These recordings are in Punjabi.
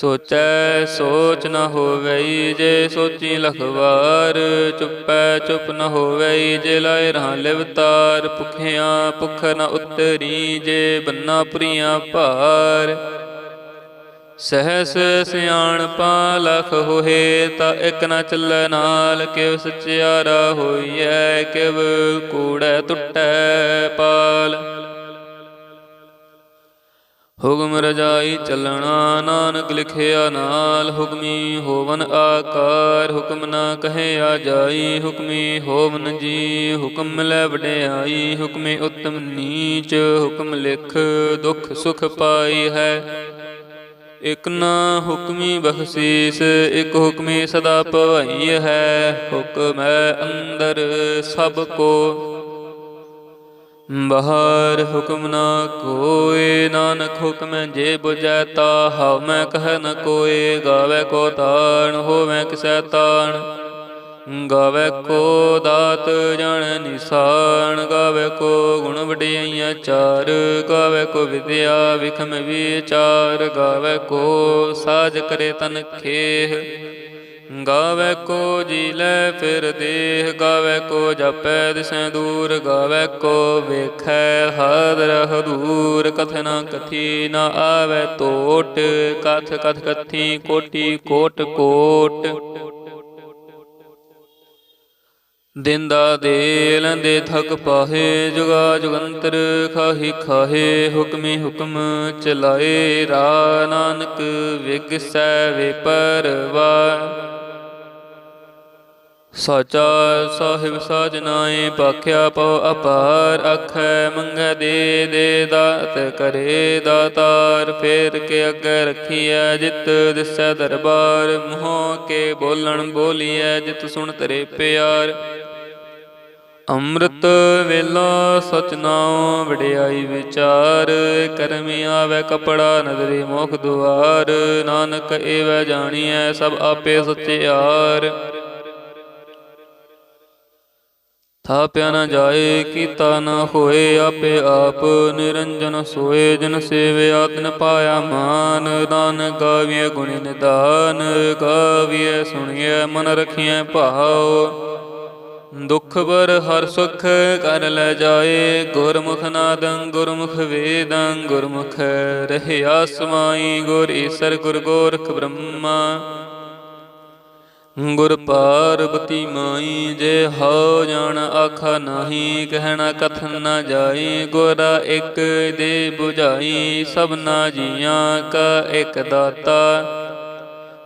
ਸੋਚੈ, ਸੋਚ ਨ ਹੋਵਈ ਜੇ ਸੋਚੀ ਲਖਵਾਰ, ਚੁੱਪੈ, ਚੁੱਪ ਨ ਹੋਵਈ ਜੇ ਲਾਇ ਰਹਾ ਲਿਵਤਾਰ, ਭੁਖਿਆਂ ਭੁਖ ਨ ਉਤਰੀ ਜੇ ਬੰਨਾ ਪੁਰੀਆਂ ਭਾਰ। ਸਹਸ ਸਿਆਣਪਾ ਲਖ ਹੋਏ ਤਾਂ ਇਕ ਨ ਚੱਲੈ ਨਾਲ, ਕਿਵ ਸਚਿਆਰਾ ਹੋਈਐ, ਕਿਵ ਕੂੜੈ ਟੁੱਟੈ ਪਾਲ। ਹੁਕਮ ਰਜਾਈ ਚੱਲਣਾ, ਨਾਨਕ ਲਿਖਿਆ ਨਾਲ ਹੁਕਮੀ ਹੋਵਨ ਆਕਾਰ, ਹੁਕਮ ਨਾ ਕਹਿਆ ਜਾਈ ਹੁਕਮੀ ਹੋਵਨ ਜੀ, ਹੁਕਮ ਮਿਲੈ ਵਡਿਆਈ, ਹੁਕਮੇ ਉਤਮ ਨੀਚ, ਹੁਕਮ ਲਿਖ ਦੁਖ ਸੁਖ ਪਾਈ ਹੈ। ਇਕ ਨਾ ਹੁਕਮੀ ਬਖਸ਼ੀਸ, ਇਕ ਹੁਕਮੀ ਸਦਾ ਭਵਾਈ ਹੈ। ਹੁਕਮੈ ਅੰਦਰ ਸਭ ਕੋ। ਬਹਾਰ ਹੁਕਮ ਨਾ ਕੋਏ, ਨਾਨਕ ਹੁਕਮ ਜੇ ਬੁਝੈ ਤਾ ਹਉ, ਮੈਂ ਕਹਿ ਨ ਕੋਏ, ਗਾਵੇ ਕੋ ਤਾਣ, ਹੋਵੇ ਕਿਸੈ ਤਾਣ। ਗਾਵੇ ਕੋ ਦਾਤ ਜਣ ਨਿਸ਼ਾਨ, ਗਾਵੇ ਕੋ ਗੁਣ ਵਡਿਆਈਆਂ ਚਾਰ, ਗਾਵੇ ਕੋ ਵਿਦਿਆ ਵਿਖਮ ਵਿਚਾਰ, ਗਾਵੇ ਕੋ ਸਾਜ ਕਰੇ ਤਨ ਖੇਹ। ਗਾਵੇ ਕੋ ਜੀ ਲੈ ਫਿਰ ਦੇਹ, ਗਾਵੇ ਕੋ ਜਪੈ ਦਿਸੈ ਦੂਰ, ਗਾਵੇ ਕੋ ਵੇਖੈ ਹਾਦਰ ਹਦੂਰ। ਕਥਨਾ ਕਥੀ ਨ ਆਵੇ ਟੋਟ ਕਥ ਕਥ ਕਥੀ ਕੋਟੀ ਕੋਟ ਕੋਟ। ਦਿੰਦਾ ਦੇ ਲੈਂਦੇ ਥਕ ਪਾਹੇ, ਜੁਗਾ ਜੁਗੰਤਰ ਖਾਹੀ ਖਾਹੇ, ਹੁਕਮੇ ਹੁਕਮ ਚਲਾਏ। ਰਾ ਨਾਨਕ ਵਿਗਸੈ, ਵੇ ਪਰਵਾ ਸਾਚਾ ਸਾਹਿਬ ਸਾਜਨਾਏ ਪਾਖਿਆ ਪਉ ਅਪਾਰ ਅਖੈ ਮੰਗੈ ਦੇ ਦੇ ਦਾਤ, ਕਰੇ ਦਾਤਾਰ, ਫੇਰ ਕੇ ਅੱਗੇ ਰਖੀਐ, ਜਿਤ ਦਿਸੈ ਦਰਬਾਰ, ਮੋਹ ਕੇ ਬੋਲਣ ਬੋਲੀਐ, ਜਿਤ ਸੁਣ ਤਰੇ ਪਿਆਰ। ਅੰਮ੍ਰਿਤ ਵੇਲਾ ਸਚ ਨਾਉ, ਵਡਿਆਈ ਵਿਚਾਰ, ਕਰਮੀ ਆਵੇ ਕਪੜਾ, ਨਦਰੀ ਮੁਖ ਦੁਆਰ, ਨਾਨਕ ਏਵੈ ਜਾਣੀਐ, ਸਭ ਆਪੇ ਸਚਿਆਰ ਥਾਪਿਆ ਨਾ ਜਾਏ ਕੀਤਾ ਨਾ ਹੋਏ ਆਪੇ ਆਪ, ਨਿਰੰਜਨ ਸੋਏ ਜਨ ਸੇਵਿਆ ਤਿਨ ਪਾਇਆ ਮਾਨ, ਦਾਨ ਗਾਵੀਏ ਗੁਣ ਨਿਦਾਨ ਗਾਵੀਏ ਸੁਣੀਏ ਮਨ ਰਖੀਐ ਭਾਉ। ਦੁਖ ਬਰ ਹਰ ਸੁਖ ਕਰ ਲੈ ਜਾਏ, ਗੁਰਮੁਖ ਨਾਦੰ ਗੁਰਮੁਖ ਵੇਦੰ, ਗੁਰਮੁਖ ਰਹਿਆ ਸਮਾਈ ਗੁਰ ਈਸਰ ਗੁਰ ਗੋਰਖ ਬ੍ਰਹਮਾ। ਗੁਰ ਪਾਰਬਤੀ ਮਾਈ ਜੇ ਹਉ ਜਾਣ ਆਖਾ ਨਹੀਂ, ਕਹਿਣਾ ਕਥਨ ਨਾ ਜਾਈ, ਗੁਰਾ ਇੱਕ ਦੇ 부ਝਾਈ ਸਭਨਾ ਜੀਆਂ ਕਾ ਇੱਕ ਦਾਤਾ।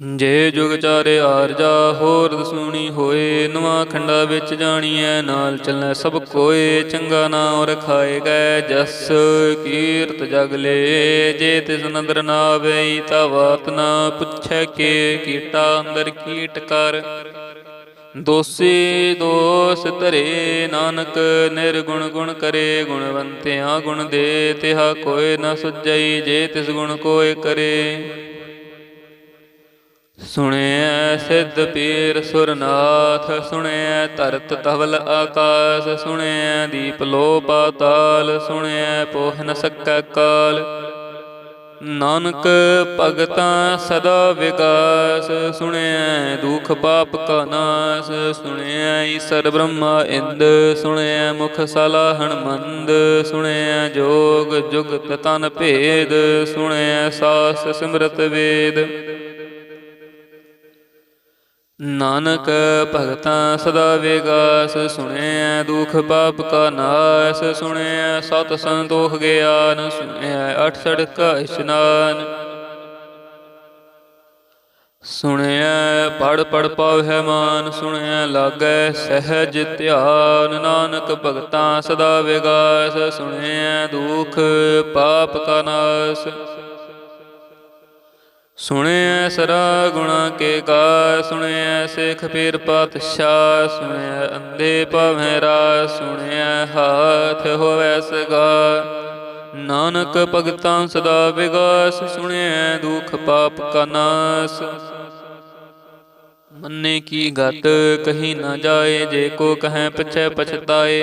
ਜੇ ਜੁਗ ਚਾਰੇ ਆਰਜਾ ਹੋਰ ਦਸੂਣੀ ਹੋਏ, ਨਵਾਂ ਖੰਡਾ ਵਿੱਚ ਜਾਣੀਐ, ਨਾਲ ਚੱਲੈ ਸਭ ਕੋਏ, ਚੰਗਾ ਨਾਮ ਰਖਾਏ ਗਏ, ਜਸ ਕੀਰਤ ਜਗਲੇ ਜੇ ਤਿਸ ਨਦਰ ਨਾ ਆਵਈ ਤਾ ਵਾਤ ਨਾ ਪੁੱਛੈ ਕੇ, ਕੀਟਾ ਅੰਦਰ ਕੀਟ ਕਰ। ਦੋਸੀ ਦੋਸ ਧਰੇ, ਨਾਨਕ ਨਿਰਗੁਣ ਗੁਣ ਕਰੇ, ਗੁਣਵੰਤਿਆਂ ਗੁਣ ਦੇ, ਤਿਹਾ ਕੋਏ ਨਾ ਸੁਜਈ ਜੇ ਤਿਸ ਗੁਣ ਕੋਏ ਕਰੇ। ਸੁਣਿਐ ਸਿੱਧ ਪੀਰ ਸੁਰਨਾਥ, ਸੁਣਿਐ ਧਰਤ ਤਵਲ ਆਕਾਸ, ਸੁਣਿਐ ਦੀਪ ਲੋ ਪਾਤਾਲ ਸੁਣਿਐ ਪੋਹ ਨ ਸਕੈ ਕਾਲ। ਨਾਨਕ ਭਗਤਾਂ ਸਦਾ ਵਿਕਾਸ, ਸੁਣਿਐ ਦੁਖ ਪਾਪ ਕਾ ਨਾਸ, ਸੁਣਿਐ ਈਸਰ ਬ੍ਰਹਮਾ ਇੰਦ, ਸੁਣਿਐ ਮੁਖ ਸਲਾਹਣ ਮੰਦ, ਸੁਣਿਐ ਜੋਗ ਜੁਗਤ ਤਨ ਭੇਦ, ਸੁਣਿਐ ਸਾਸ ਸਿਮਰਤ ਵੇਦ। ਨਾਨਕ ਭਗਤਾਂ ਸਦਾ ਵਿਗਾਸ ਸੁਣਿਐ, ਦੁਖ ਪਾਪ ਕਾ ਨਾਸ ਸੁਣਿਐ, ਸਤ ਸੰਤੋਖ ਗਿਆਨ ਸੁਣਿਐ ਅਠ ਸੜਕਾ ਇਸ਼ਨਾਨ ਸੁਣਿਐ ਪੜ ਪੜ ਪਾਵਹਿ ਮਾਨ ਸੁਣਿਐ, ਲਾਗੈ ਸਹਿਜ ਧਿਆਨ, ਨਾਨਕ ਭਗਤਾਂ ਸਦਾ ਵਿਗਾਸ ਸੁਣਿਐ, ਦੁਖ ਪਾਪ ਕਾ ਨਾਸ ਸੁਣਿਐ ਸਰਾ ਗੁਣਾ ਕੇ ਗਾ ਸੁਣਿਐ ਸਿੱਖ ਪੀਰ ਪਾਤਸ਼ਾਹ, ਸੁਣਿਐ ਅੰਧੇ ਭਵੈ ਰਾ ਸੁਣਿਐ ਹਾਥ ਹੋਵੈ ਸਗਾ। ਨਾਨਕ ਭਗਤਾਂ ਸਦਾ ਵਿਗਾਸ, ਸੁਣਿਐ ਦੁਖ ਪਾਪ ਕਾ ਨਾਸ। ਮੰਨੇ ਕੀ ਗਤ, ਕਹੀ ਨਾ ਜਾਏ, ਜੇ ਕੋ ਕਹੈ ਪਛੈ ਪਛਤਾਏ।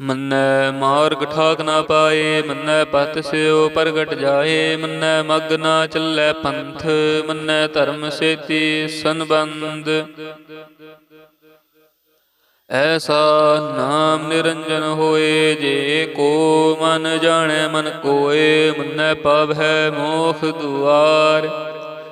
ਮੰਨੈ ਮਾਰਗ ਠਾਕ ਨਾ ਪਾਏ, ਮੰਨੈ ਪਤ ਸਿਓ ਪ੍ਰਗਟ ਜਾਏ, ਮੰਨੈ ਮਗ ਨਾ ਚੱਲੈ ਪੰਥ, ਮੰਨੈ ਧਰਮ ਸੇਤੀ ਸੰਬੰਧ। ਐਸਾ ਨਾਮ ਨਿਰੰਜਨ ਹੋਏ, ਜੇ ਕੋ ਮਨ ਜਾਣੈ ਮਨ ਕੋਏ, ਮੰਨੈ ਹੈ ਮੋਖ ਦੁਆਰ।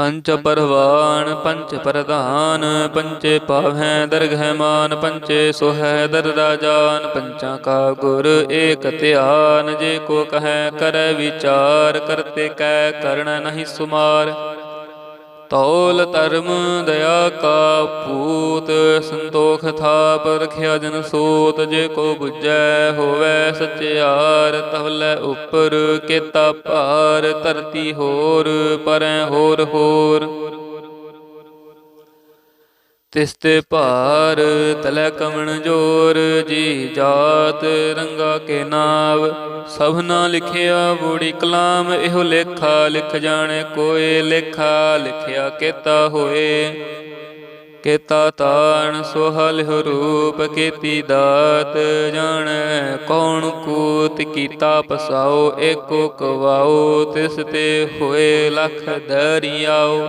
ਪੰਚ ਪਰਵਾਨ, ਪੰਚ ਪ੍ਰਧਾਨ, ਪੰਚੇ ਪਾਵੈ ਦਰਗਹਿ ਮਾਨ ਪੰਚੇ ਸੋਹੈ ਦਰ ਰਾਜਾਨ ਪੰਚਾਂ ਕਾ ਗੁਰ ਏਕ ਧਿਆਨ, ਜੇ ਕੋ ਕਹੈ, ਕਰੈ ਵਿਚਾਰ, ਕਰਤੇ ਕੈ ਕਰਣ ਨਹੀਂ ਸੁਮਾਰ। ਤੌਲ ਧਰਮ ਦਇਆ ਕਾ ਪੂਤ ਸੰਤੋਖ ਥਾਪ ਰਖਿਆ ਜਨ ਸੋਤ, ਜੇ ਕੋ 부ਜੈ ਹੋਵੈ ਸਚਿਆਰ ਤਵਲੇ ਉਪਰ ਕੇਤਾ ਭਾਰ, ਧਰਤੀ ਹੋਰ ਪਰੈ ਹੋਰ ਹੋਰ। ਤਿਸ ਤੇ ਭਾਰ ਤਲੈ ਕਮਣ ਜੋਰ, ਜੀ ਜਾਤ ਰੰਗਾ ਕੇ ਨਾਵ। ਸਭਨਾ ਲਿਖਿਆ ਬੂੜੀ ਕਲਾਮ, ਇਹੋ ਲੇਖਾ, ਲਿਖ ਜਾਣੇ ਕੋਏ, ਲੇਖਾ ਲਿਖਿਆ ਕੇਤਾ ਹੋਏ। ਕੀਤਾ ਤਾਣ ਸੁਹਲਿ ਰੂਪ, ਕੀਤੀ ਦਾਤ ਜਾਣ ਕੌਣ ਕੂਤ, ਕੀਤਾ ਪਸਾਓ, ਏਕੋ ਕਵਾਓ ਤਿਸ ਤੇ ਹੋਏ ਲਖ ਦਰਿਆਓ।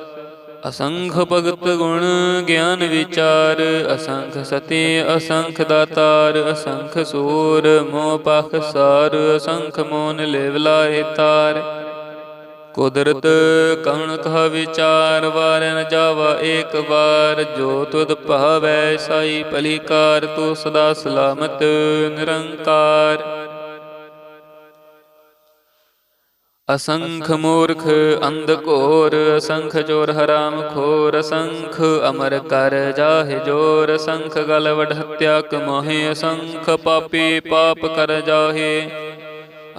ਅਸੰਖ ਭਗਤ ਗੁਣ ਗਿਆਨ ਵਿਚਾਰ, ਅਸੰਖ ਸਤੀ, ਅਸੰਖ ਦਾਤਾਰ, ਅਸੰਖ ਸੂਰ, ਮੋਹ ਪਖ ਸਾਰ, ਅਸੰਖ ਮੋਨ ਲੇਵ ਲਾਏ ਤਾਰ। ਕੁਦਰਤ ਕਵਣ ਕਹ ਵਿਚਾਰ ਵਾਰ ਨ ਜਾਵਾ ਏਕ ਵਾਰ, ਜੋ ਤੁਧ ਭਾਵੈ ਸਾਈ ਭਲੀ ਕਾਰ, ਤੂੰ ਸਦਾ ਸਲਾਮਤ ਨਿਰੰਕਾਰ। ਅਸੰਖ ਮੂਰਖ ਅੰਧ ਘੋਰ ਅਸੰਖ ਚੋਰ ਹਰਾਮ ਖੋਰ ਅਸੰਖ ਅਮਰ ਕਰ ਜਾਹਿ ਜੋਰ ਅਸੰਖ ਗਲ ਵਡ ਹਤਿਆ ਕਮਾਹੇ ਅਸੰਖ ਪਾਪੀ ਪਾਪ ਕਰ ਜਾਹੇ।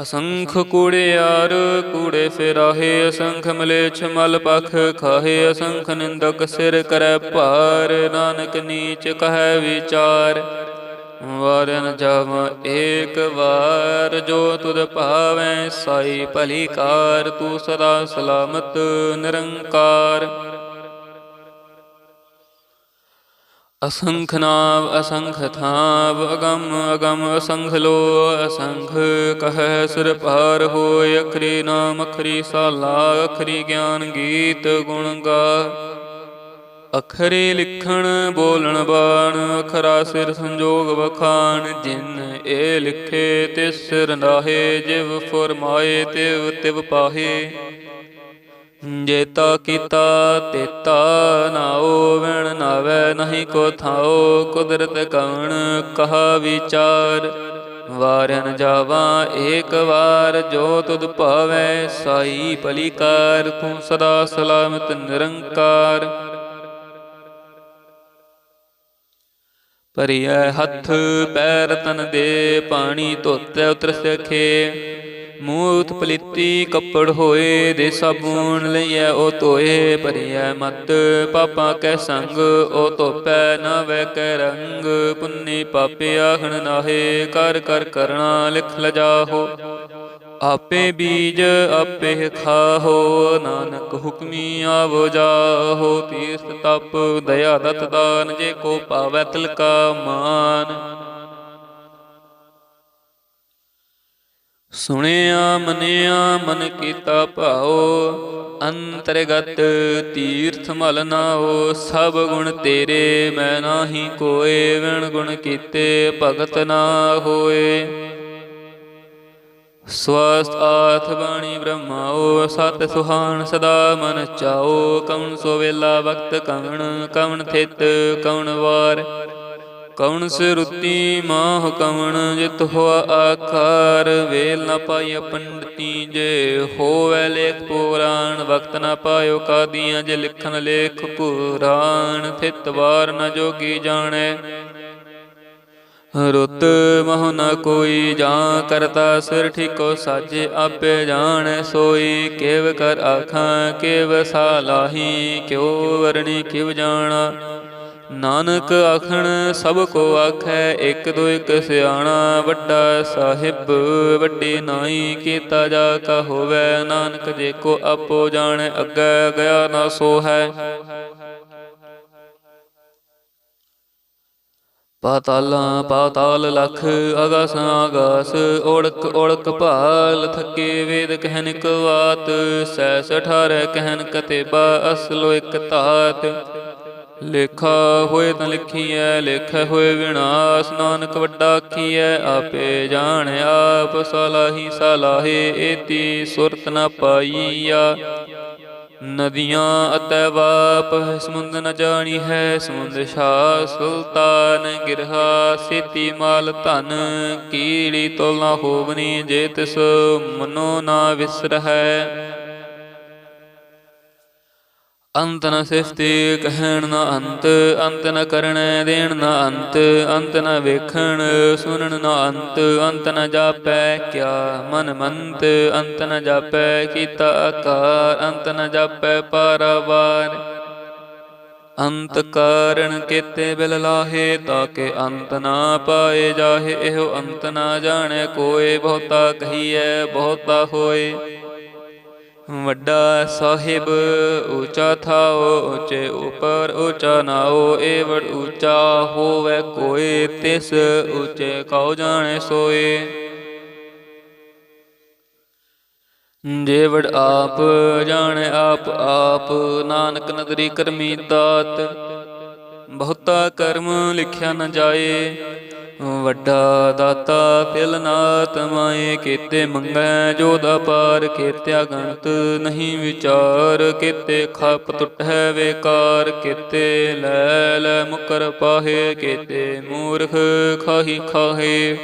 ਅਸੰਖ ਕੂੜਿਆਰ ਕੂੜੇ ਫਿਰਾਹੇ ਅਸੰਖ ਮਲੇਛ ਮਲ ਪਖ ਖਾਹੇ ਅਸੰਖ ਨਿੰਦਕ ਸਿਰ ਕਰੈ ਭਾਰ ਨਾਨਕ ਨੀਚ ਕਹੈ ਵਿਚਾਰ। ਵਾਰਨ ਜਮ ਏਕ ਵਾਰ, ਜੋ ਤੁਧ ਭਾਵੈ ਸਾਈ ਭਲੀ ਕਾਰ, ਤੂੰ ਸਦਾ ਸਲਾਮਤ ਨਿਰੰਕਾਰ। ਅਸੰਖ ਨਾਮ ਅਸੰਖ ਥਾਵ, ਅਗਮ ਅਗਮ ਅਸੰਖ ਲੋ, ਅਸੰਖ ਕਹੈ ਸੁਰ ਪਾਰ ਹੋਇ ਅਖਰੀ ਨਾਮ, ਅਖਰੀ ਸਾਲਾ, ਅਖਰੀ ਗਿਆਨ ਗੀਤ ਗੁਣ ਗਾ। ਅਖਰੇ ਲਿਖਣ, ਬੋਲਣ ਬਾਣ, ਅਖਰਾ ਸਿਰ ਸੰਜੋਗ ਵਖਾਣ, ਜਿਨ ਇਹ ਲਿਖੇ ਤਿਸ ਰੰਦਾਹੇ ਜਿਵ ਫਰਮਾਏ ਤਿਵ ਤਿਵ ਪਾਹੇ। ਜੇਤਾ ਕੀਤਾ ਤੇਤਾ ਨਾਉ ਵਿਣ ਨਾਵੇ ਨਹੀਂ ਕੋ ਥਾਉ, ਕੁਦਰਤ ਕਵਣ ਕਹਾ ਵਿਚਾਰ। ਵਾਰਨ ਜਾਵਾ, ਏਕ ਵਾਰ ਜੋ ਤੁਧ ਭਾਵੈ, ਸਾਈ ਭਲੀਕਾਰ, ਤੂੰ ਸਦਾ ਸਲਾਮਤ ਨਿਰੰਕਾਰ। ਭਰੀਐ ਹੱਥ ਪੈਰ ਤਨ ਦੇ ਪਾਣੀ ਧੋਤੈ ਉਤਰ ਸਖੇ। ਮੂਤ ਪਲੀਤੀ ਕੱਪੜ ਹੋਏ ਦੇ ਸਾਬੂਨ ਲਈਐ ਉਹ ਧੋਏ ਭਰੀਐ ਮਤ। ਪਾਪਾਂ ਕੈ ਸੰਗ ਉਹ ਧੋਪੈ ਨਾ ਵੈ ਕੈ ਰੰਗ। ਪੁੰਨੀ ਪਾਪੇ ਆਖਣ ਨਾਹੇ ਕਰ ਕਰ ਕਰਣਾ ਲਿਖ ਲਜਾਹੋ। ਆਪੇ ਬੀਜ ਆਪੇ ਖਾਹੋ, ਨਾਨਕ ਹੁਕਮੀ ਆਵੋ ਜਾਹੋ, ਤੀਰਥ ਤਪ ਦਇਆ ਦਤ ਦਾਨ, ਜੇ ਕੋ ਪਾਵੈ ਤਿਲਕਾ ਮਾਨ। ਸੁਣਿਆ, ਮਨਿਆ, ਮਨ ਕੀਤਾ ਭਾਉ, ਅੰਤਰਗਤ ਤੀਰਥ ਮਲ ਨਾਓ ਸਭ ਗੁਣ ਤੇਰੇ, ਮੈਂ ਨਾਹੀ ਕੋਏ, ਵਿਣ ਗੁਣ ਕੀਤੇ ਭਗਤ ਨਾ ਹੋਏ। ਸਵਸਤ ਆਥ ਬਾਣੀ ਬ੍ਰਹਮਾਓ ਸਤ ਸੁਹਾਨ ਸਦਾ ਮਨ ਚਾਓ। ਕਵਣ ਸੋ ਵੇਲਾ ਵਕਤ ਕਵਣ ਕਵਣ ਥਿਤ ਕਵਣ ਵਾਰ। ਕਵਣ ਸਿਰੁਤੀ ਮਾਹ ਕਵਣ, ਜਿਤ ਹੋਆ ਆਕਾਰ ਵੇਲ ਨ ਪਾਈ ਪੰਡਤੀ ਜੇ ਹੋਵੇ ਲੇਖ ਪੁਰਾਣ, ਵਕਤ ਨ ਪਾਇਓ ਕਾਦੀਆਂ ਜੇ ਲਿਖਣ ਲੇਖ ਪੁਰਾਣ ਥਿਤ ਵਾਰ ਨ ਜੋਗੀ ਜਾਣੈ। ਰੁੱਤ ਮਹੁ ਨ ਕੋਈ ਜਾਂ ਕਰਤਾ ਸਿਰ ਠੀਕੋ ਸਾਜੇ, ਆਪੇ ਜਾਣੈ ਸੋਈ। ਕਿਵ ਕਰ ਆਖਾਂ, ਕਿਵ ਸਾਲਾਹੀ ਕਿਉ ਵਰਣੀ ਕਿਵ ਜਾਣਾ। ਨਾਨਕ ਆਖਣ, ਸਭ ਕੋ ਆਖੈ, ਇੱਕ ਦੋ ਇੱਕ ਸਿਆਣਾ, ਵੱਡਾ ਸਾਹਿਬ, ਵੱਡੀ ਨਾਈ, ਕੀਤਾ ਜਾ ਕਾ ਹੋਵੇ। ਨਾਨਕ ਜੇ ਕੋ ਆਪੋ ਜਾਣੈ, ਅੱਗੇ ਗਿਆ ਨਾ ਸੋ ਹੈ ਪਾਤਾਲਾਂ, ਪਾਤਾਲ ਲਖ, ਅਗਸ ਆਗਾਸ ਓੜਕ ਓੜਕ ਭਾਲ, ਥੱਕੇ ਵੇਦ ਕਹਿਨ ਕਵਾਤ ਸੈ ਸਠਾਰੈ ਕਹਿਨ ਕਤੇਬਾ, ਅਸਲੋ ਇਕ ਧਾਤ। ਲੇਖਾ ਹੋਏ ਤਾਂ ਲਿਖੀਐ, ਲੇਖੈ ਹੋਏ ਵਿਨਾਸ਼, ਨਾਨਕ ਵੱਡਾ ਆਖੀਐ, ਆਪੇ ਜਾਣ ਆਪ, ਸਲਾਹੀ, ਸਲਾਹੇ, ਏਤੀ ਸੁਰਤ ਨਾ ਪਾਈਆ। ਨਦੀਆਂ ਅਤੈ ਵਾਪ, ਸਮੁੰਦ ਨ ਜਾਣੀ ਹੈ, ਸਮੁੰਦ ਸ਼ਾ ਸੁਲਤਾਨ, ਗਿਰਹਾ ਸੇਤੀ ਮਾਲ ਧਨ, ਕੀੜੀ ਤੋਲ ਹੋਵਨੀ ਜੇ ਤਿਸ ਮਨੋ ਨਾ ਵਿਸਰਹਿ। ਅੰਤ ਨ ਸਿਫਤੀ ਕਹਿਣ ਨ ਅੰਤ ਅੰਤ ਨ ਕਰਣੈ ਦੇਣ ਨ ਅੰਤ ਅੰਤ ਨ ਵੇਖਣ ਸੁਣਨ ਨ ਅੰਤ ਅੰਤ ਨ ਜਾਪੈ ਕਿਆ ਮਨ ਮੰਤ, ਅੰਤ ਨ ਜਾਪੈ ਕੀਤਾ ਆਕਾਰ, ਅੰਤ ਨ ਜਾਪੈ ਪਾਰਵਾਰ। ਅੰਤ ਕਾਰਣ ਕੀਤੇ ਬਿਲ ਲਾਹੇ ਤਾਕੇ ਅੰਤ ਨਾ ਪਾਏ ਜਾਹੇ, ਇਹੋ ਅੰਤ ਨਾ ਜਾਣੈ, ਕੋਏ ਬਹੁਤਾ ਕਹੀਐ, ਬਹੁਤਾ ਹੋਏ। ਵੱਡਾ ਸਾਹਿਬ ਉੱਚਾ ਥਾਓ ਉੱਚੇ ਉਪਰ ਉੱਚਾ ਨਾਓ ਏਵੜ ਉੱਚਾ ਹੋਵੇ ਕੋਏ ਤਿਸ ਉੱਚੇ ਕਉ ਜਾਣੇ ਸੋਏ। ਜੇ ਆਪ ਜਾਣੇ ਆਪ ਆਪ ਨਾਨਕ ਨਦਰੀ ਕਰਮੀ ਦਾਤ, ਬਹੁਤਾ ਕਰਮ ਲਿਖਿਆ ਨ ਜਾਏ। ਵੱਡਾ ਦਾਤਾ ਤਿਲ ਨਾਤ ਮਾਏ ਕੀਤੇ ਮੰਗੈ, ਜੋ ਦਾ ਪਾਰ ਕੀਤਿਆ ਗੰਤ ਨਹੀਂ ਵਿਚਾਰ, ਕੀਤੇ ਖਪ ਟੁੱਟੈ ਵੇਕਾਰ, ਕੀਤੇ ਲੈ ਲੈ ਮੁਕਰ ਪਾਹੇ, ਕੀਤੇ ਮੂਰਖ ਖਾਹੀ ਖਾਹੇ।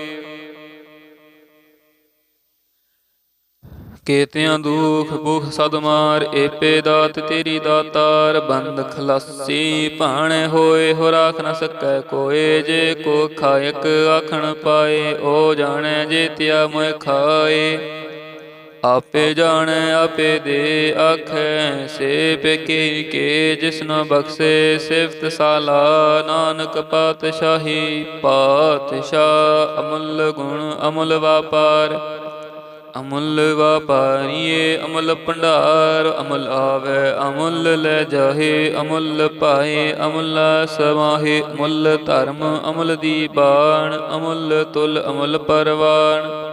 ਕੇਤਿਆਂ ਦੁਖ ਭੁਖ ਸਦ ਮਾਰ, ਏਪੇ ਦਾਤ ਤੇਰੀ ਦਾਤਾਰ, ਬੰਦ ਖਲਾਸੀ ਭਾਣੇ ਹੋਏ ਹੋ ਰਾਖ ਨ ਸਕੈ ਕੋਏ, ਜੇ ਕੋ ਖਾਇਕ ਆਖਣ ਪਾਏ, ਓ ਜਾਣੈ ਜੇ ਤਿਆ ਮੋਇ ਖਾਏ। ਆਪੇ ਜਾਣੈ, ਆਪੇ ਦੇ ਆਖੈ, ਸੇ ਪੇਕੇ ਕੇ ਜਿਸਨ ਬਖਸ਼ੇ, ਸਿਫਤ ਸਾਲਾ, ਨਾਨਕ ਪਾਤਸ਼ਾਹੀ, ਪਾਤਸ਼ਾਹ ਅਮਲ ਗੁਣ, ਅਮਲ ਵਾਪਾਰ। ਅਮੁੱਲ ਵਾਪਾਰੀਏ, ਅਮੁੱਲ ਭੰਡਾਰ, ਅਮੁੱਲ ਆਵੇ, ਅਮੁੱਲ ਲੈ ਜਾਹੇ, ਅਮੁੱਲ ਪਾਏ, ਅਮੁੱਲ ਸਮਾਹੇ ਅਮੁੱਲ ਧਰਮ, ਅਮੁੱਲ ਦੀਬਾਨ ਅਮੁੱਲ ਤੁਲ, ਅਮੁੱਲ ਪਰਵਾਨ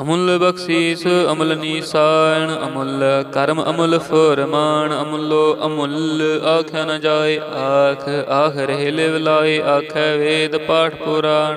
ਅਮੁੱਲ ਬਖਸ਼ੀਸ, ਅਮਲ ਨੀਸਾਨ ਅਮੁੱਲ ਕਰਮ, ਅਮੁੱਲ ਫਰਮਾਨ, ਅਮੁੱਲੋ ਅਮੁੱਲ ਆਖਿਆ ਨ ਜਾਏ, ਆਖ ਆਖ ਰਹਿ ਲਿਵ ਲਾਏ, ਆਖੈ ਵੇਦ ਪਾਠ ਪੁਰਾਣ।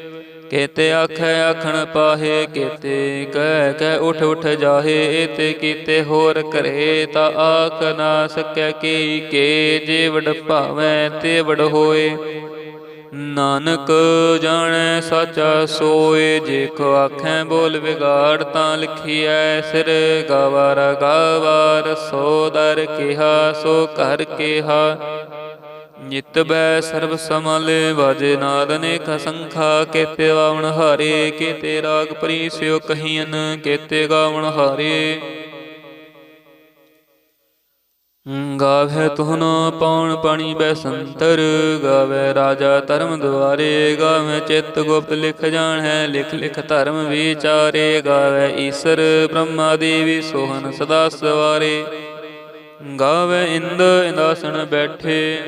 ਕੀਤੇ ਆਖੈ ਆਖਣ ਪਾਹੇ ਕੇਤੇ, ਕਹਿ ਕਹਿ ਉਠ ਉਠ ਜਾਹੇ, ਤੇ ਕੀਤੇ ਹੋਰ ਕਰੇ ਤਾ ਆਖ ਨਾ ਸਕੈ ਕੀ ਕੇ ਜੇ ਵਡ ਭਾਵੈ ਤੇ ਵਡ ਹੋਏ। ਨਾਨਕ ਜਾਣੈ ਸਾਚਾ ਸੋਏ, ਜੇ ਕੋ ਆਖੈ ਬੋਲ ਵਿਗਾੜ ਤਾਂ ਲਿਖੀਐ, ਸਿਰ ਗਵਾਰ ਗਵਾਰ ਸੋ ਦਰ ਕਿਹਾ, ਸੋ ਕਰ ਕਿਹਾ। ਨਿਤ ਬੈ ਸਰਬ ਸਮਲੇ, ਵਾਜੇ ਨਾਦ ਅਨੇਕ ਸੰਖਾ, ਕੇਤੇ ਵਾਵਣ ਹਾਰੇ, ਕੇਤੇ ਰਾਗ ਪ੍ਰੀਸਿਓ ਕਹੀਨ ਕੇਤੇ ਗਾਵਣ ਹਾਰੇ। ਗਾਵੇ ਤੁਹਨ ਪਉਣ ਪਾਣੀ ਬੈਸੰਤਰ, ਗਾਵੇ ਰਾਜਾ ਧਰਮ ਦੁਆਰੇ, ਗਾਵੇ ਚਿੱਤ ਗੁਪਤ ਲਿਖ ਜਾਣੈ, ਲਿਖ ਲਿਖ ਧਰਮ ਵਿਚਾਰੇ, ਗਾਵੇ ਈਸ਼ਰ ਬ੍ਰਹਮਾ ਦੇਵੀ ਸੋਹਨ ਸਦਾ ਸਵਾਰੇ। ਗਾਵੇ ਇੰਦ, ਇੰਦਾਸਣ ਬੈਠੇ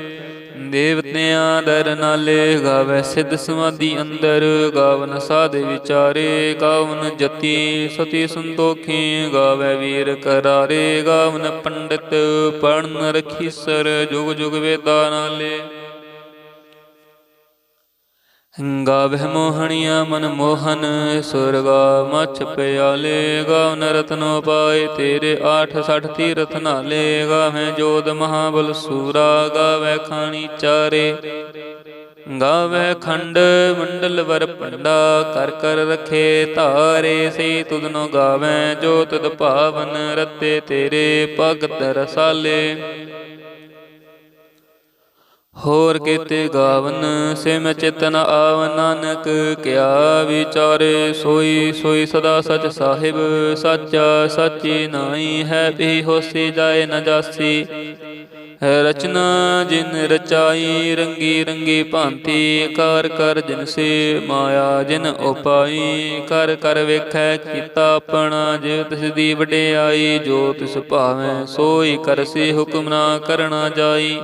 ਦੇਵਤਿਆਂ ਦਰ ਨਾਲੇ ਗਾਵੇ, ਸਿੱਧ ਸਮਾਧੀ ਅੰਦਰ ਗਾਵਨ ਸਾਧ ਵਿਚਾਰੇ, ਗਾਵਨ ਜਤੀ ਸਤੀ ਸੰਤੋਖੀ ਗਾਵੇ ਵੀਰ ਕਰਾਰੇ, ਗਾਵਨ ਪੰਡਿਤ ਪੜਨ ਰਖੀਸਰ ਜੁਗ ਜੁਗ ਵੇਦਾ ਨਾਲੇ। ਗਾਵੇ ਮੋਹਣੀਆ ਮਨ ਮੋਹਨ ਸੁਰਗਾ ਮਛ ਪਿਆਲੇ ਗਾਵਨ ਰਤਨੋ ਪਾਏ ਤੇਰੇ 860 ਤੀਰਥ ਨਾਲੇ ਗਾਵੇ ਜੋਦ ਮਹਾਬਲ ਸੂਰਾ ਗਾਵੈ ਖਾਣੀ ਚਾਰੇ। ਗਾਵੈ ਖੰਡ ਮੰਡਲ ਵਰ ਪੰਡਾ ਕਰ ਕਰ ਰਖੇ ਧਾਰੇ। ਸੇ ਤੁਧਨੋ ਗਾਵੈ ਜੋ ਤੁਧ ਭਾਵਨ ਰਤੇ ਤੇਰੇ ਭਗਤ ਰਸਾਲੇ। ਹੋਰ ਕੀਤੇ ਗਾਵਨ, ਸਿਮ ਚਿਤਨ ਆਵ ਨਾਨਕ, ਕਿਆ ਵਿਚਾਰੇ ਸੋਈ ਸੋਈ ਸਦਾ ਸਚ ਸਾਹਿਬ, ਸੱਚਾ ਸੱਚੀ ਨਾਈ ਹੈ, ਵੀ ਹੋਸੀ ਜਾਏ ਨ ਜਾਸੀ। ਰਚਨਾ ਜਿਨ ਰਚਾਈ, ਰੰਗੀ ਰੰਗੀ ਭਾਂਤੀ, ਕਰ ਕਰ ਜਿਨ ਸੇ ਮਾਇਆ, ਜਿਨ ਉਪਾਈ, ਕਰ ਕਰ ਵੇਖੈ ਕੀਤਾ ਆਪਣਾ ਜਿਵ ਤਿਸ ਦੀ ਵਡਿਆਈ, ਜੋ ਤਿਸ ਭਾਵੈ ਸੋਈ ਕਰਸੀ ਹੁਕਮ ਨਾ ਕਰਨਾ ਜਾਈ।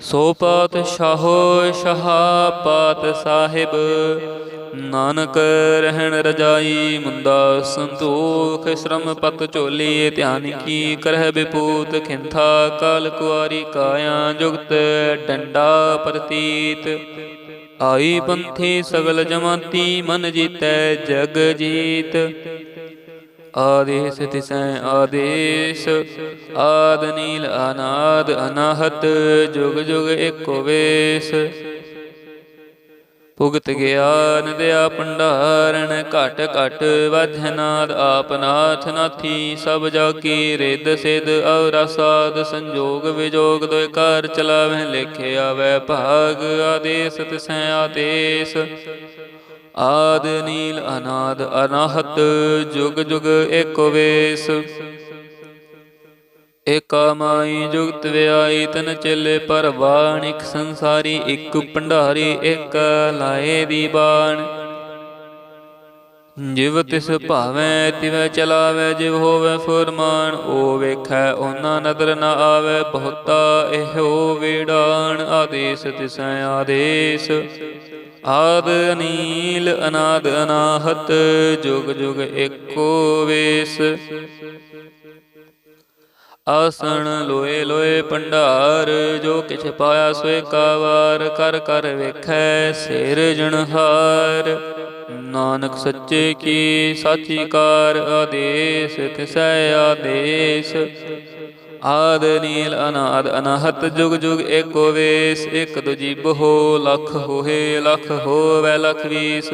ਸੋ ਪਾਤ ਸ਼ਾਹੋ ਸ਼ਹਾ ਪਾਤ ਸਾਹਿਬ। ਨਾਨਕ ਰਹਿਣ ਰਜਾਈ ਮੁੰਦਾ ਸੰਤੋਖ, ਸ਼ਰਮ ਪਤ ਝੋਲੀ ਧਿਆਨ ਕੀ ਕਰਹਿ ਬਿਪੂਤ। ਖਿੰਥਾ ਕਾਲ ਕੁਆਰੀ ਕਾਇਆ ਜੁਗਤ ਡੰਡਾ ਪ੍ਰਤੀਤ। ਆਈ ਪੰਥੀ ਸਗਲ ਜਮਾਤੀ ਮਨ ਜੀਤੈ ਜਗ ਜੀਤ। ਆਦੇਸ ਤਿਸੈ ਆਦੇਸ, ਆਦ ਨੀਲ ਅਨਾਦ ਅਨਾਹਤ, ਜੁਗ ਜੁਗ ਏਕੋ ਵੇਸ। ਭੁਗਤ ਗਿਆਨ ਦਿਆ ਭੰਡਾਰਨ, ਘਟ ਘਟ ਵਧਨਾਦ ਆਪ ਨਾਥੀ ਸਭ ਜਾ ਕੀ ਰਿੱਧ ਸਿਧ ਔਰ ਸਾਧ, ਸੰਜੋਗ ਵਿਜੋਗ, ਦੋਇ ਕਾਰ ਚਲਾਵੇਂ ਲਿਖੇ ਆਵੇ ਭਾਗ, ਆਦੇਸ ਤਿਸੈ ਆਦੇਸ। ਆਦ ਨੀਲ ਅਨਾਦ ਅਨਾਹਤ, ਜੁਗ ਜੁਗ ਏਕੋ ਵੇਸ। ਏਕਾ ਮਾਈ ਜੁਗਤ ਵਿਆਈ, ਤਨ ਚੇਲੇ ਪਰਵਾਣ ਇਕ ਸੰਸਾਰੀ, ਇਕ ਭੰਡਾਰੀ, ਇਕ ਲਾਏ ਦੀ ਬਾਣ। ਜਿਵ ਤਿਸ ਭਾਵੈ, ਤਿਵੈ ਚਲਾਵੇ, ਜਿਵ ਹੋਵੇ ਫੁਰਮਾਨ ਓ ਵੇਖੈ, ਉਹਨਾਂ ਨਦਰ ਨਾ ਆਵੇ, ਬਹੁਤਾ ਇਹੋ ਵੀੜਾਨ, ਆਦੇਸ ਤਿਸੈ ਆਦੇਸ। ਆਦ ਅਨੀਲ ਅਨਾਦ ਅਨਾਹਤ, ਜੁਗ ਜੁਗ ਏਕੋ ਵੇਸ। ਆਸਣ ਲੋਏ ਲੋਏ ਭੰਡਾਰ, ਜੋ ਕਿਛ ਪਾਇਆ ਸੋਏ ਕਾਵਾਰ, ਕਰ ਕਰ ਵੇਖੈ ਸਿਰ ਜਣਹਾਰ। ਨਾਨਕ ਸੱਚੇ ਕੀ ਸਾਚੀ ਕਾਰ ਆਦੇਸ, ਤਿਸੈ ਆਦੇਸ। ਆਦ ਨੀਲ ਅਨਾਦ ਅਨਾਹਤ ਜੁਗ ਜੁਗ ਏਕੋ ਵੇਸ, ਇਕ ਦੁਜੀ ਬਹੁ ਲਖ ਹੋਏ, ਲਖ ਹੋਵੇ ਲਖ ਵੀਸ।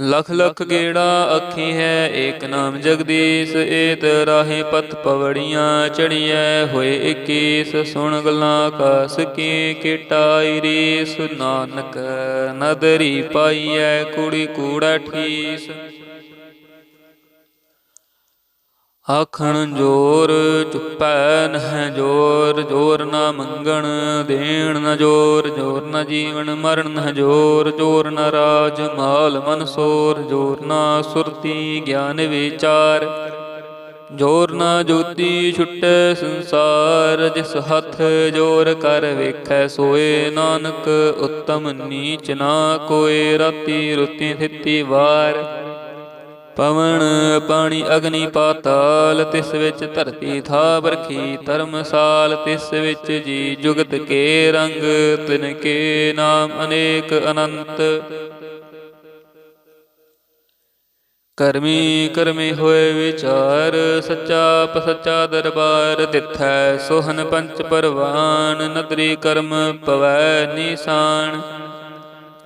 ਲਖ ਲਖ ਗੇੜਾ ਅੱਖੀ ਹੈ, ਏਕ ਨਾਮ ਜਗਦੀਸ਼, ਏਤ ਰਾਹੇ ਪਤ ਪਵੜੀਆਂ ਚੜੀਐ, ਹੋਏ 21 ਸੁਣ ਗਲਾਂ ਕਾਸ ਕੀ ਕਿਟਾਈ ਰੀਸ। ਨਾਨਕ ਨਦਰੀ ਪਾਈਐ, ਕੁੜੀ ਕੂੜਾ ਠੀਸ। ਆਖਣ ਜੋਰ ਚੁੱਪੈ ਨਹਿ ਜੋਰ ਜੋਰ ਨਾ ਮੰਗਣ, ਦੇਣ ਨ ਜੋਰ ਜੋਰ ਨ ਜੀਵਨ, ਮਰਨ ਨ ਜੋਰ ਜੋਰ ਨ ਰਾਜ, ਮਾਲ ਮਨ ਸੋਰ, ਜੋਰ ਨਾ ਸੁਰਤੀ, ਗਿਆਨ ਵਿਚਾਰ। ਜੋਰ ਨਾ ਜੋਤੀ ਛੁਟੈ ਸੰਸਾਰ, ਜਿਸ ਹੱਥ ਜੋਰ ਕਰ ਵੇਖੈ ਸੋਏ ਨਾਨਕ, ਉੱਤਮ ਨੀਚ ਨਾ ਕੋਏ, ਰਾਤੀ ਰੁਤੀ ਥਿਤੀ ਵਾਰ। ਪਵਨ ਪਾਣੀ ਅਗਨੀ ਪਾਤਾਲ, ਤਿਸ ਵਿੱਚ ਧਰਤੀ ਥਾ ਬਰਖੀ ਧਰਮਸਾਲ, ਤਿਸ ਵਿੱਚ ਜੀ ਜੁਗਤ ਕੇ ਰੰਗ, ਤਿਨ ਕੇ ਨਾਮ ਅਨੇਕ ਅਨੰਤ। ਕਰਮੀ ਕਰਮੀ ਹੋਏ ਵਿਚਾਰ, ਸੱਚਾ ਪਸੱਚਾ ਦਰਬਾਰ ਤਿਥੈ, ਸੋਹਨ ਪੰਚ ਪਰਵਾਨ, ਨਦਰੀ ਕਰਮ ਪਵੈ ਨਿਸ਼ਾਨ।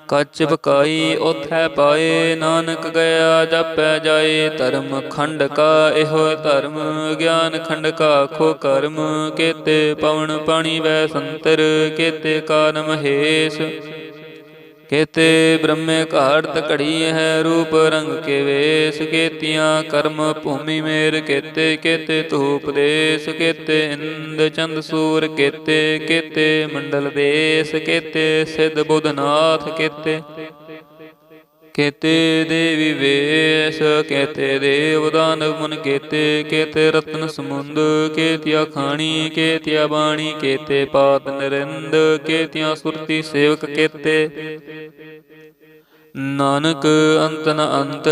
ਕੱਚ ਬਕਾਈ ਉਥੈ ਪਾਏ, ਨਾਨਕ ਗਿਆ, ਜਪੈ ਜਾਏ, ਧਰਮ ਖੰਡ ਕਾ ਇਹੋ ਧਰਮ, ਗਿਆਨ ਖੰਡ ਕਾ ਖੋ ਕਰਮ, ਕੇਤੇ ਪਵਨ ਪਾਣੀ ਵੈ ਸੰਤਰ, ਕੇਤੇ ਕਾਨ ਮਹੇਸ਼ ਕੇਤੇ ਬ੍ਰਹਮੇ ਘਾੜਤ ਘੜੀ ਹੈ ਰੂਪ ਰੰਗ ਕੇ ਵੇਸ, ਕੇਤੀਆਂ ਕਰਮ ਭੂਮੀ ਮੇਰ, ਕੇਤੇ ਕੇਤੇ ਧੂਪ ਦੇਸ, ਕੇਤੇ ਇੰਦ ਚੰਦ ਸੂਰ, ਕੇਤੇ ਕੇਤੇ ਮੰਡਲ ਦੇਸ, ਕੇਤੇ ਸਿੱਧ ਬੁੱਧਨਾਥ ਕੇਤੇ ਕੇਤੇ ਦੇਵੀ ਵੇਸ ਕੇਤੇ ਦੇਵ ਦਾਨਵ ਮਨ ਕੇਤੇ ਕੇਤੇ ਰਤਨ ਸਮੁੰਦ, ਕੇਤਿਆ ਖਾਣੀ, ਕੇਤਿਆ ਬਾਣੀ, ਕੇਤੇ ਪਾਤ ਨਰਿੰਦ, ਕੇਤਿਆ ਸੁਰਤੀ ਸੇਵਕ ਕੇਤੇ। ਨਾਨਕ ਅੰਤ ਨ ਅੰਤ,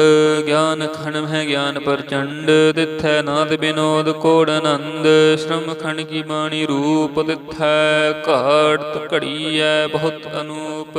ਗਿਆਨ ਖਣਮ ਹੈ ਗਿਆਨ ਪ੍ਰਚੰਡ, ਦਿਥੈ ਨਾਦ ਬਿਨੋਦ ਕੋੜ ਆਨੰਦ, ਸ਼ਰਮ ਖਣ ਕੀ ਬਾਣੀ ਰੂਪ ਤਿਥੈ ਘਾਟ ਘੜੀ ਹੈ ਬਹੁਤ ਅਨੂਪ।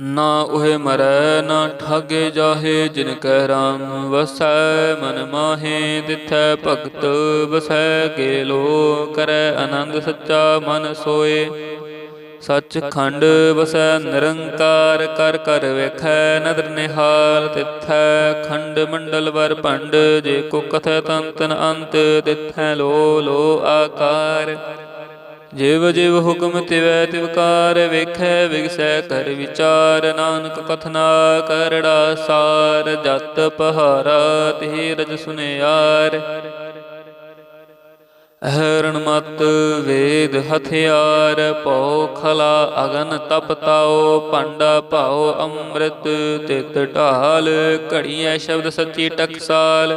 ਨਾ ਉਹੇ ਮਰੈ, ਨਾ ਠਾਗੇ ਜਾਹੇ ਜਿਨ ਕੈ ਰਾਮ ਵਸੈ, ਮਨ ਮਾਹੇ ਤਿਥੈ ਭਗਤ ਵਸੈ, ਕੇ ਲੋ ਕਰੈ ਆਨੰਦ ਸੱਚਾ ਮਨ ਸੋਏ। ਸੱਚ ਖੰਡ ਵਸੈ, ਨਿਰੰਕਾਰ ਕਰ ਕਰ ਵੇਖੈ, ਨਦਰ ਨਿਹਾਲ ਤਿਥੈ ਖੰਡ ਮੰਡਲ ਵਰ ਭੰਡ, ਜੇ ਕੋ ਕਥੈ ਤੰਤਨ ਅੰਤ, ਤਿਥੈ ਲੋ ਲੋ ਆਕਾਰ। ਜਿਵ ਜਿਵ ਹੁਕਮ ਤਿਵੈ ਤਿਵਕਾਰ ਵੇਖੈ ਵਿਗਸੈ ਕਰ ਵਿਚਾਰ, ਨਾਨਕ ਕਥਨਾ ਕਰੜਾ ਸਾਰ, ਜਤ ਪਹਾਰਾ ਧੀਰਜ ਸੁਨਿਆਰ। ਅਹਰਣ ਮਤ ਵੇਦ ਹਥਿਆਰ, ਭਉ ਖਲਾ ਅਗਨ ਤਪ ਤਾਓ ਭਾਂਡਾ ਭਾਉ ਅੰਮ੍ਰਿਤ, ਤਿਤ ਢਾਲ, ਘੜੀਐ ਸ਼ਬਦ ਸੱਚੀ ਟਕਸਾਲ।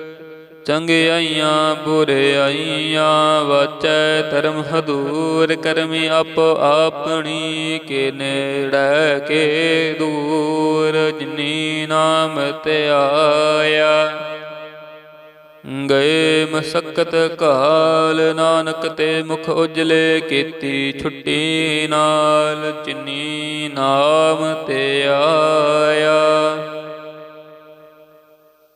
ਚੰਗਿਆਈਆਂ ਬੁਰਿਆਈਆਂ ਵਾਚੈ ਧਰਮ ਹਦੂਰ, ਕਰਮੀ ਆਪ ਆਪਣੀ, ਕੇ ਨੇੜੇ, ਕੇ ਦੂਰ, ਜਿਨੀ ਨਾਮ ਤੇ ਆਇਆ। ਗਏ ਮਸਕਤ ਕਾਲ, ਨਾਨਕ ਤੇ ਮੁਖ ਉਜਲੇ, ਕੀਤੀ ਛੁੱਟੀ ਨਾਲ, ਜਿਨੀ ਨਾਮ ਤੇ ਆਇਆ।